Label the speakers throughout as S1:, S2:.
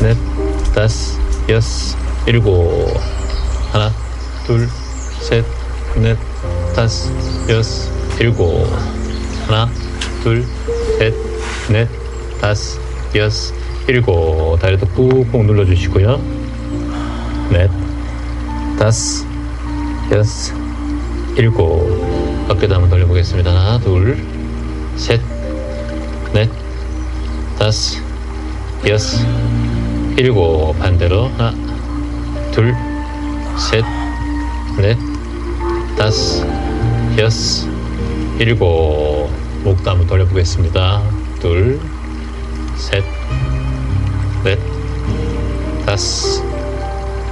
S1: 넷, 다섯, 여섯, 일곱. 하나, 둘, 셋, 넷, 다섯, 여섯, 일곱. 하나, 둘, 셋, 넷, 다섯, 여섯, 일곱. 다리도 꾹꾹 눌러주시고요. 넷, 다섯, 여섯, 일곱. 어깨도 한번 돌려보겠습니다. 하나, 둘, 셋, 넷, 다섯, 여섯, 일곱. 반대로 하나, 둘, 셋, 넷, 다섯, 여섯, 일곱. 목도 한번 돌려보겠습니다. 둘, 셋, 넷, 다섯,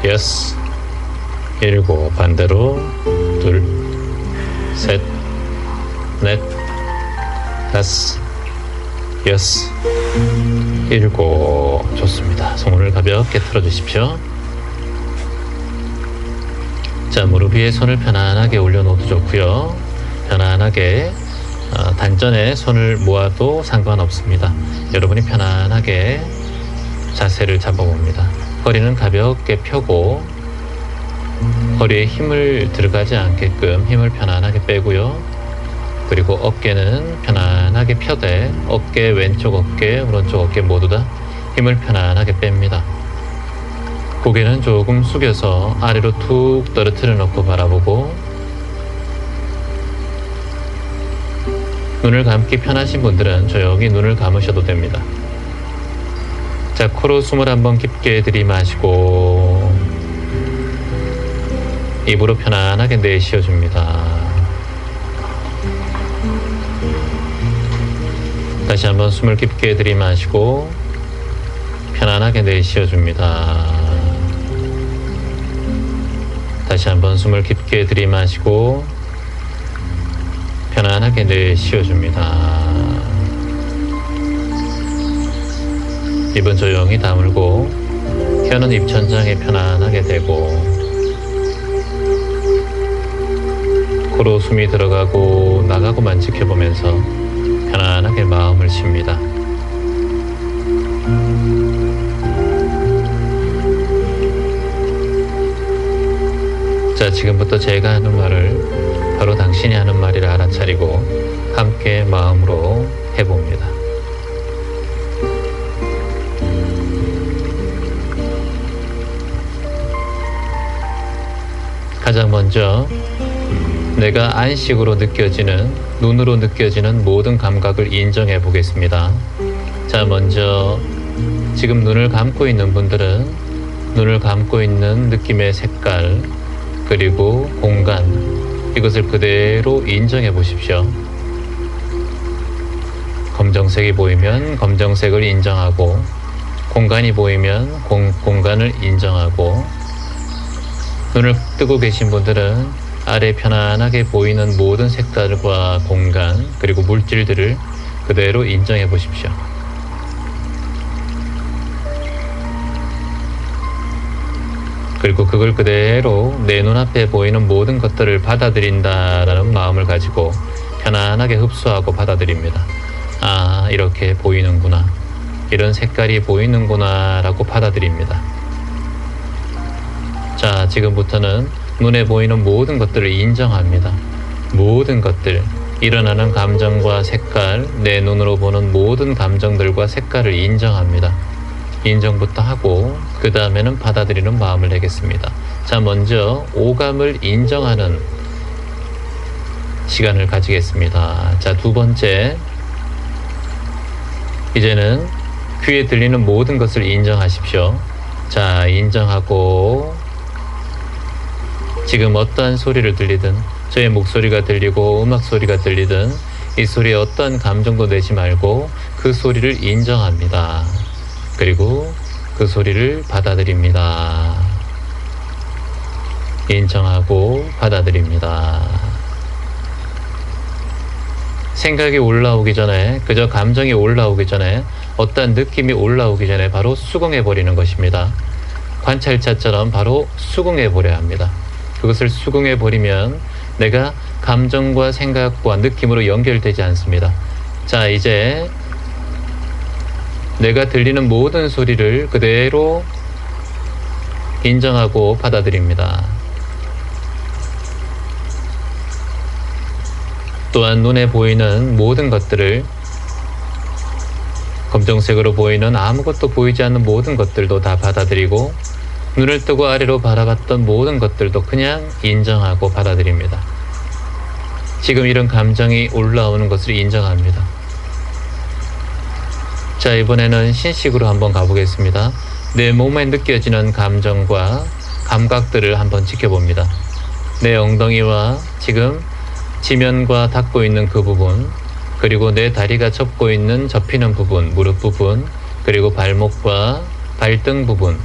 S1: 여섯, 일곱. 반대로 둘, 셋, 넷, 다섯, 여섯, 일곱. 좋습니다. 손을 가볍게 틀어주십시오. 자, 무릎 위에 손을 편안하게 올려놓어도 좋고요. 편안하게 어, 단전에 손을 모아도 상관없습니다. 여러분이 편안하게 자세를 잡아봅니다. 허리는 가볍게 펴고 허리에 힘을 들어가지 않게끔 힘을 편안하게 빼고요. 그리고 어깨는 편안하게 펴되 어깨 왼쪽 어깨 오른쪽 어깨 모두 다 힘을 편안하게 뺍니다. 고개는 조금 숙여서 아래로 툭 떨어뜨려 놓고 바라보고 눈을 감기 편하신 분들은 조용히 눈을 감으셔도 됩니다. 자, 코로 숨을 한번 깊게 들이마시고 입으로 편안하게 내쉬어 줍니다. 다시 한번 숨을 깊게 들이마시고 편안하게 내쉬어 줍니다. 다시 한번 숨을 깊게 들이마시고 편안하게 내쉬어 줍니다. 입은 조용히 다물고 혀는 입천장에 편안하게 대고 코로 숨이 들어가고 나가고만 지켜보면서 편안하게 마음을 쉽니다. 자, 지금부터 제가 하는 말을 바로 당신이 하는 말이라 알아차리고 함께 마음으로 해봅니다. 가장 먼저 내가 안식으로 느껴지는 눈으로 느껴지는 모든 감각을 인정해 보겠습니다. 자, 먼저 지금 눈을 감고 있는 분들은 눈을 감고 있는 느낌의 색깔 그리고 공간 이것을 그대로 인정해 보십시오. 검정색이 보이면 검정색을 인정하고 공간이 보이면 공, 공간을 인정하고 눈을 뜨고 계신 분들은 아래 편안하게 보이는 모든 색깔과 공간 그리고 물질들을 그대로 인정해 보십시오. 그리고 그걸 그대로 내 눈앞에 보이는 모든 것들을 받아들인다라는 마음을 가지고 편안하게 흡수하고 받아들입니다. 아, 이렇게 보이는구나. 이런 색깔이 보이는구나 라고 받아들입니다. 자, 지금부터는 눈에 보이는 모든 것들을 인정합니다. 모든 것들, 일어나는 감정과 색깔, 내 눈으로 보는 모든 감정들과 색깔을 인정합니다. 인정부터 하고, 그 다음에는 받아들이는 마음을 내겠습니다. 자, 먼저 오감을 인정하는 시간을 가지겠습니다. 자, 두 번째. 이제는 귀에 들리는 모든 것을 인정하십시오. 자, 인정하고, 지금 어떠한 소리를 들리든 저의 목소리가 들리고 음악 소리가 들리든 이 소리에 어떠한 감정도 내지 말고 그 소리를 인정합니다. 그리고 그 소리를 받아들입니다. 인정하고 받아들입니다. 생각이 올라오기 전에 그저 감정이 올라오기 전에 어떠한 느낌이 올라오기 전에 바로 수긍해 버리는 것입니다. 관찰자처럼 바로 수긍해 버려야 합니다. 그것을 수긍해 버리면 내가 감정과 생각과 느낌으로 연결되지 않습니다. 자, 이제 내가 들리는 모든 소리를 그대로 인정하고 받아들입니다. 또한 눈에 보이는 모든 것들을 검정색으로 보이는 아무것도 보이지 않는 모든 것들도 다 받아들이고 눈을 뜨고 아래로 바라봤던 모든 것들도 그냥 인정하고 받아들입니다. 지금 이런 감정이 올라오는 것을 인정합니다. 자, 이번에는 신식으로 한번 가보겠습니다. 내 몸에 느껴지는 감정과 감각들을 한번 지켜봅니다. 내 엉덩이와 지금 지면과 닿고 있는 그 부분, 그리고 내 다리가 접고 있는 접히는 부분, 무릎 부분, 그리고 발목과 발등 부분,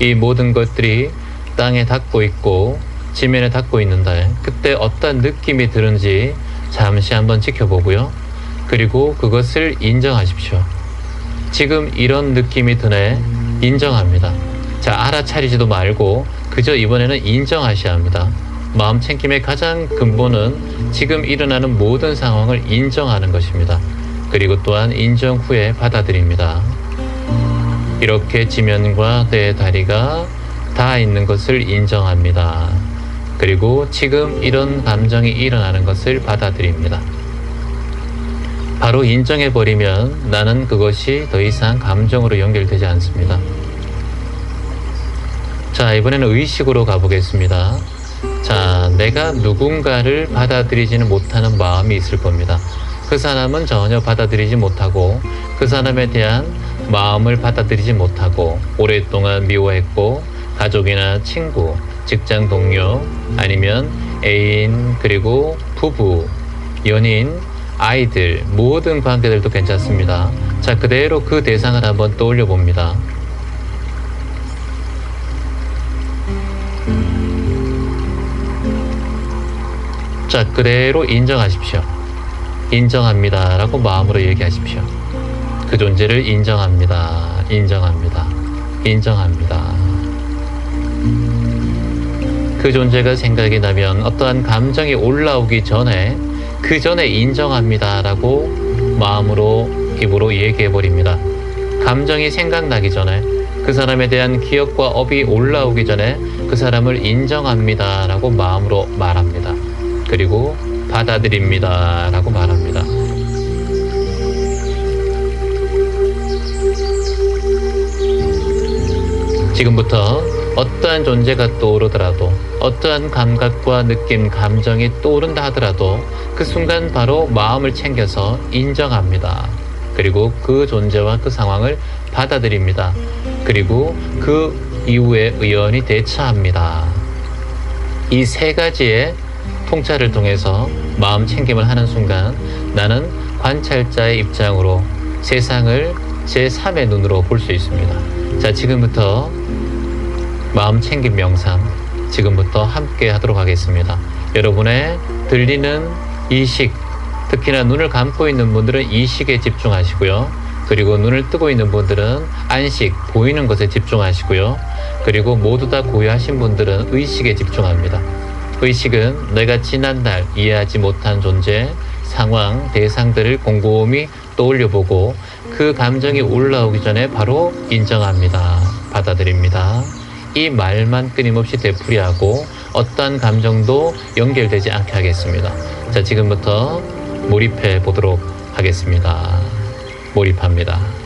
S1: 이 모든 것들이 땅에 닿고 있고 지면에 닿고 있는데 그때 어떤 느낌이 드는지 잠시 한번 지켜보고요. 그리고 그것을 인정하십시오. 지금 이런 느낌이 드네 인정합니다. 자 알아차리지도 말고 그저 이번에는 인정하셔야 합니다. 마음 챙김의 가장 근본은 지금 일어나는 모든 상황을 인정하는 것입니다. 그리고 또한 인정 후에 받아들입니다. 이렇게 지면과 내 다리가 다 있는 것을 인정합니다. 그리고 지금 이런 감정이 일어나는 것을 받아들입니다. 바로 인정해버리면 나는 그것이 더 이상 감정으로 연결되지 않습니다. 자, 이번에는 의식으로 가보겠습니다. 자, 내가 누군가를 받아들이지는 못하는 마음이 있을 겁니다. 그 사람은 전혀 받아들이지 못하고 그 사람에 대한 마음을 받아들이지 못하고 오랫동안 미워했고 가족이나 친구, 직장 동료 아니면 애인 그리고 부부, 연인, 아이들 모든 관계들도 괜찮습니다. 자, 그대로 그 대상을 한번 떠올려 봅니다. 자, 그대로 인정하십시오. 인정합니다. 라고 마음으로 얘기하십시오. 그 존재를 인정합니다. 인정합니다. 인정합니다. 그 존재가 생각이 나면 어떠한 감정이 올라오기 전에 그 전에 인정합니다. 라고 마음으로 입으로 얘기해 버립니다. 감정이 생각나기 전에 그 사람에 대한 기억과 업이 올라오기 전에 그 사람을 인정합니다. 라고 마음으로 말합니다. 그리고 받아들입니다. 라고 말합니다. 지금부터 어떠한 존재가 떠오르더라도 어떠한 감각과 느낌, 감정이 떠오른다 하더라도 그 순간 바로 마음을 챙겨서 인정합니다. 그리고 그 존재와 그 상황을 받아들입니다. 그리고 그 이후에 의연히 대처합니다. 이 세 가지의 통찰을 통해서 마음 챙김을 하는 순간 나는 관찰자의 입장으로 세상을 제3의 눈으로 볼 수 있습니다. 자, 지금부터 마음 챙김 명상 지금부터 함께 하도록 하겠습니다. 여러분의 들리는 이식, 특히나 눈을 감고 있는 분들은 이식에 집중하시고요. 그리고 눈을 뜨고 있는 분들은 안식, 보이는 것에 집중하시고요. 그리고 모두 다 고요하신 분들은 의식에 집중합니다. 의식은 내가 지난날 이해하지 못한 존재, 상황, 대상들을 곰곰이 떠올려 보고 그 감정이 올라오기 전에 바로 인정합니다. 받아들입니다. 이 말만 끊임없이 되풀이하고 어떠한 감정도 연결되지 않게 하겠습니다. 자, 지금부터 몰입해 보도록 하겠습니다. 몰입합니다.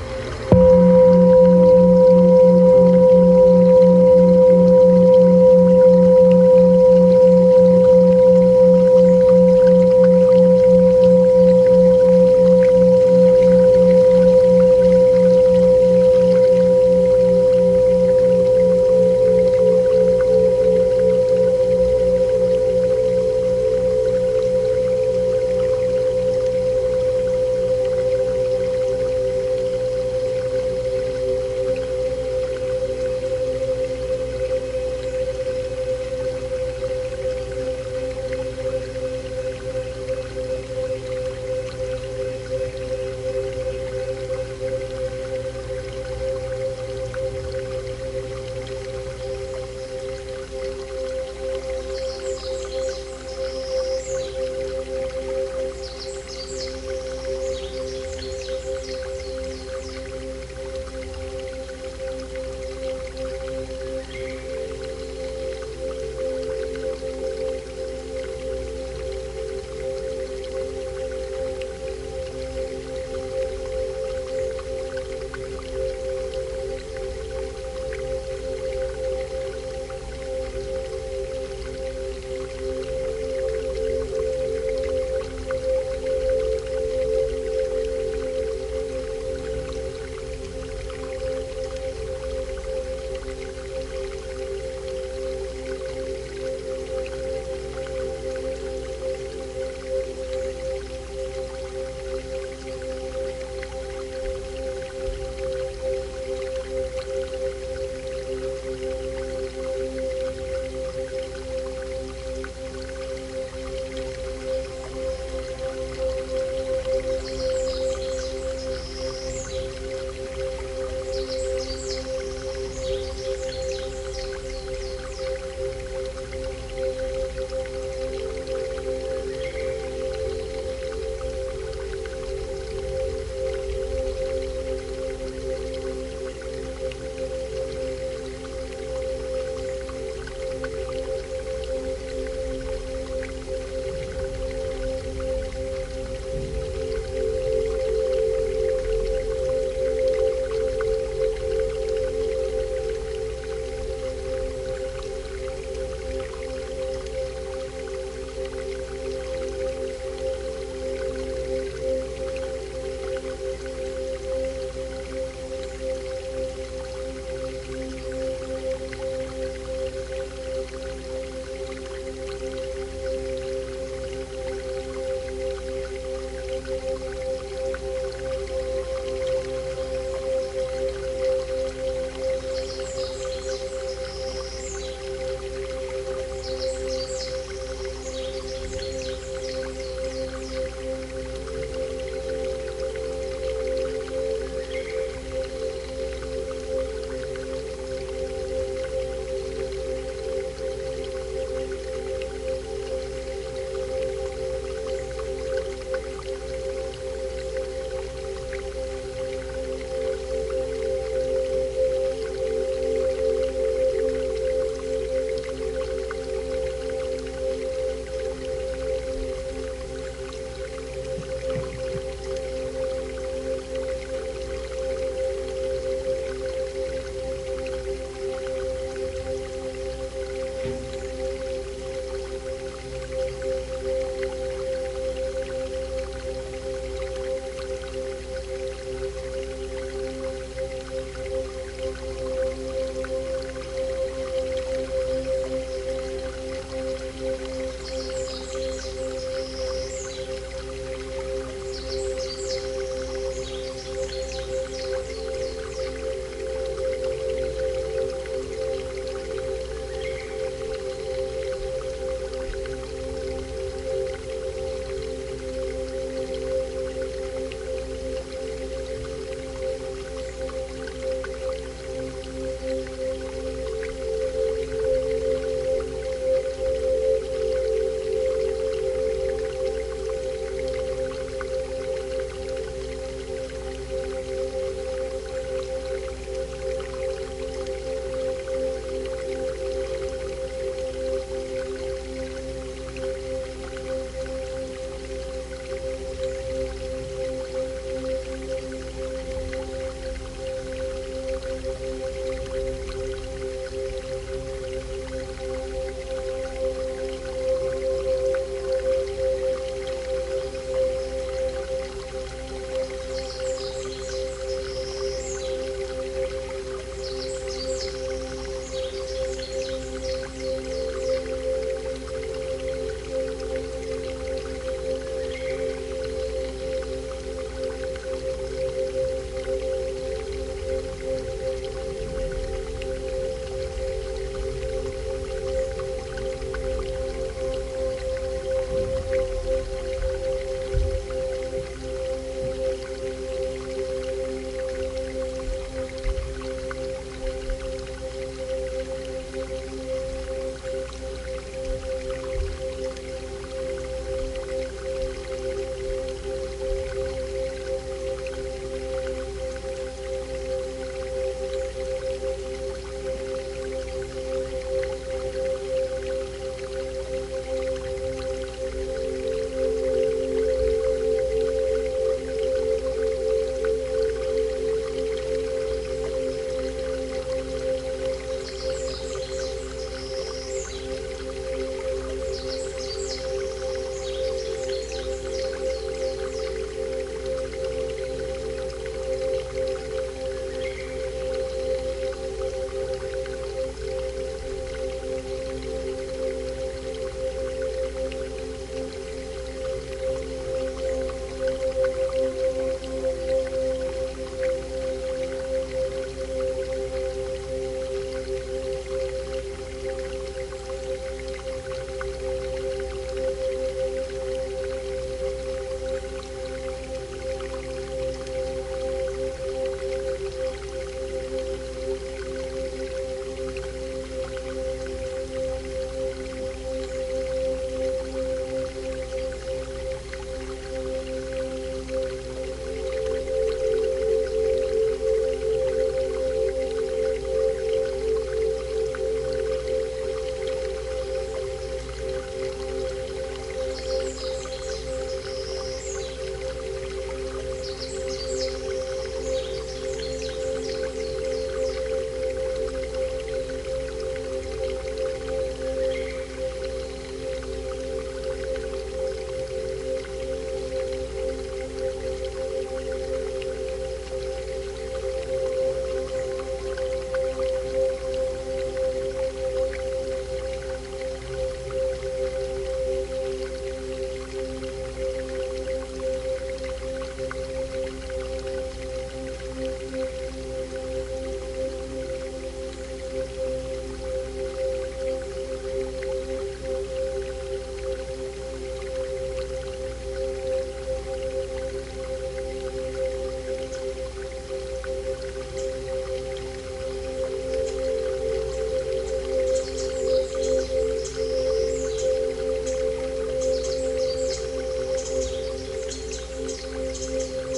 S1: Thank you.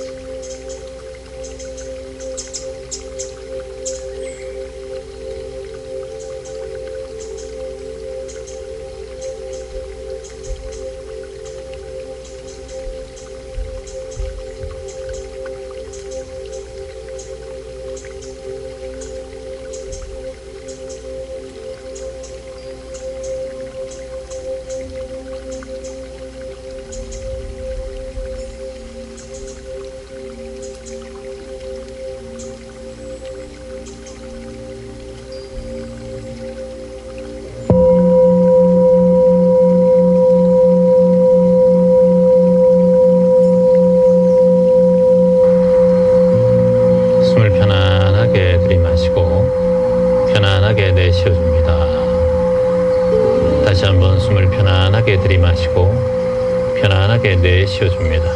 S1: 마시고 편안하게 내쉬어 줍니다.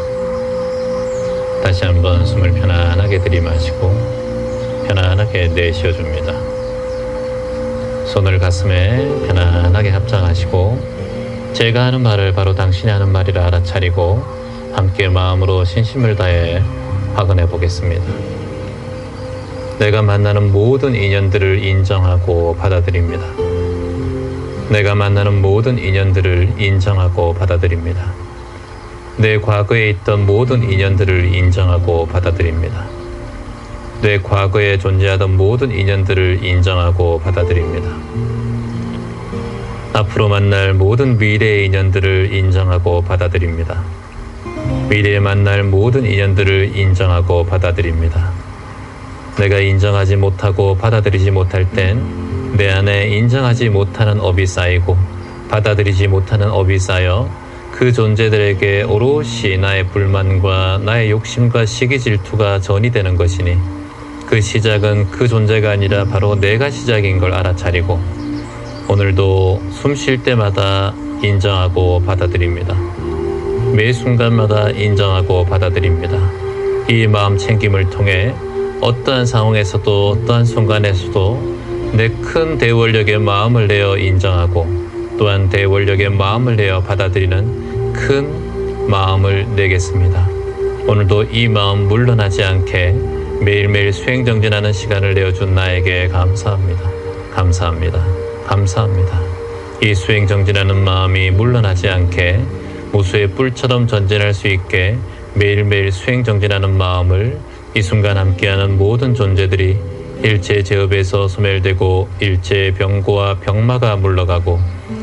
S1: 다시 한번 숨을 편안하게 들이마시고 편안하게 내쉬어 줍니다. 손을 가슴에 편안하게 합장하시고 제가 하는 말을 바로 당신이 하는 말이라 알아차리고 함께 마음으로 신심을 다해 확언해 보겠습니다. 내가 만나는 모든 인연들을 인정하고 받아들입니다. 내가 만나는 모든 인연들을 인정하고 받아들입니다. 내 과거에 있던 모든 인연들을 인정하고 받아들입니다. 내 과거에 존재하던 모든 인연들을 인정하고 받아들입니다. 앞으로 만날 모든 미래의 인연들을 인정하고 받아들입니다. 미래에 만날 모든 인연들을 인정하고 받아들입니다. 내가 인정하지 못하고 받아들이지 못할 땐 내 안에 인정하지 못하는 업이 쌓이고 받아들이지 못하는 업이 쌓여 그 존재들에게 오롯이 나의 불만과 나의 욕심과 시기 질투가 전이 되는 것이니 그 시작은 그 존재가 아니라 바로 내가 시작인 걸 알아차리고 오늘도 숨 쉴 때마다 인정하고 받아들입니다. 매 순간마다 인정하고 받아들입니다. 이 마음 챙김을 통해 어떠한 상황에서도 어떠한 순간에서도 내 큰 대원력의 마음을 내어 인정하고 또한 대원력의 마음을 내어 받아들이는 큰 마음을 내겠습니다. 오늘도 이 마음 물러나지 않게 매일매일 수행정진하는 시간을 내어준 나에게 감사합니다. 감사합니다. 감사합니다. 이 수행정진하는 마음이 물러나지 않게 무수의 뿔처럼 전진할 수 있게 매일매일 수행정진하는 마음을 이 순간 함께하는 모든 존재들이 일체 제업에서 소멸되고 일체 병고와 병마가 물러가고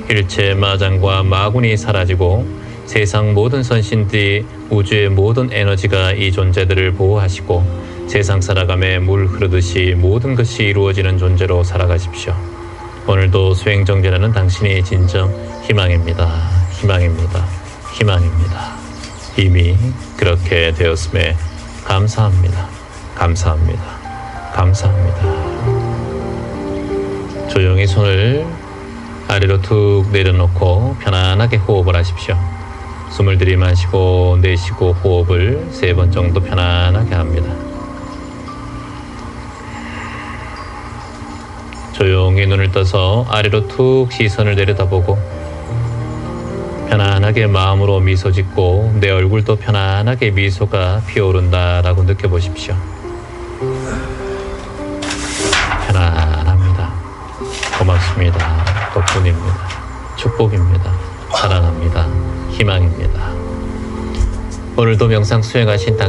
S1: 일체 마장과 마군이 사라지고 세상 모든 선신들이 우주의 모든 에너지가 이 존재들을 보호하시고 세상 살아감에 물 흐르듯이 모든 것이 이루어지는 존재로 살아가십시오. 오늘도 수행정진하는 당신이 진정 희망입니다. 희망입니다. 희망입니다. 이미 그렇게 되었음에 감사합니다. 감사합니다. 감사합니다. 조용히 손을 아래로 툭 내려놓고 편안하게 호흡을 하십시오. 숨을 들이마시고 내쉬고 호흡을 세 번 정도 편안하게 합니다. 조용히 눈을 떠서 아래로 툭 시선을 내려다보고 편안하게 마음으로 미소 짓고 내 얼굴도 편안하게 미소가 피어오른다라고 느껴보십시오. 고맙습니다. 덕분입니다. 축복입니다. 사랑합니다. 희망입니다. 오늘도 명상 수행하신 당신